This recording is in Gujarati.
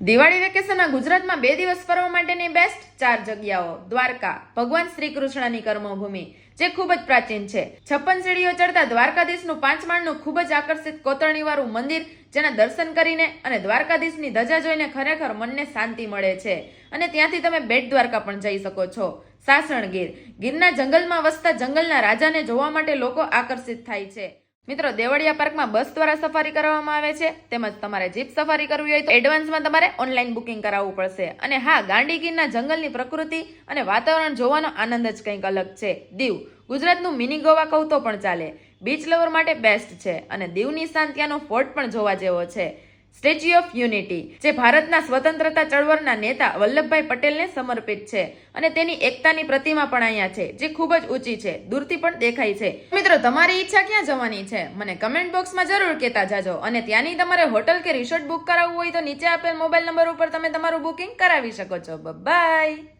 દિવાળી વેકેશનમાં ગુજરાતમાં બે દિવસ ફરવા માટેની બેસ્ટ ચાર જગ્યાઓ. દ્વારકા. ભગવાન શ્રી કૃષ્ણની કર્મભૂમિ, જે ખૂબ જ પ્રાચીન છે. છપ્પન સીડીઓ ચડતા દ્વારકાધીશનું પાંચ માળનું ખૂબ જ આકર્ષિત કોતરણીવાળું મંદિર, જેના દર્શન કરીને અને દ્વારકાધીશની ધજા જોઈને ખરેખર મનને શાંતિ મળે છે. અને ત્યાંથી તમે બેટ દ્વારકા પણ જઈ શકો છો. સાસણ ગીર ગીરના જંગલમાં વસતા જંગલના રાજાને જોવા માટે લોકો આકર્ષિત થાય છે. મિત્રો, દેવળિયા પાર્કમાં બસ દ્વારા સફારી કરવામાં આવે છે, તેમજ તમારે જીપ સફારી કરવી હોય તો એડવાન્સમાં તમારે ઓનલાઈન બુકિંગ કરાવવું પડશે. અને હા, ગાંડીગીરના જંગલની પ્રકૃતિ અને વાતાવરણ જોવાનો આનંદ જ કંઈક અલગ છે. દીવ, ગુજરાતનું મિની ગોવા કહું તો પણ ચાલે. બીચ લવર માટે બેસ્ટ છે અને દીવની શાંતિયાનો ફોર્ટ પણ જોવા જેવો છે. સ્ટેચ્યુ ઓફ યુનિટી, જે ભારતના સ્વતંત્રતા ચળવળના નેતા વલ્લભભાઈ પટેલને સમર્પિત છે અને તેની એકતાની પ્રતિમા પણ અહીંયા છે, જે ખૂબ જ ઊંચી છે, દૂરથી પણ દેખાય છે. મિત્રો, તમારી ઈચ્છા ક્યાં જવાની છે? મને કમેન્ટ બોક્સમાં જરૂર કહેતા જાજો અને ત્યાંની તમારે હોટલ કે રિસોર્ટ બુક કરાવવું હોય તો નીચે આપેલ મોબાઈલ નંબર ઉપર તમે તમારું બુકિંગ કરાવી શકો છો. બાય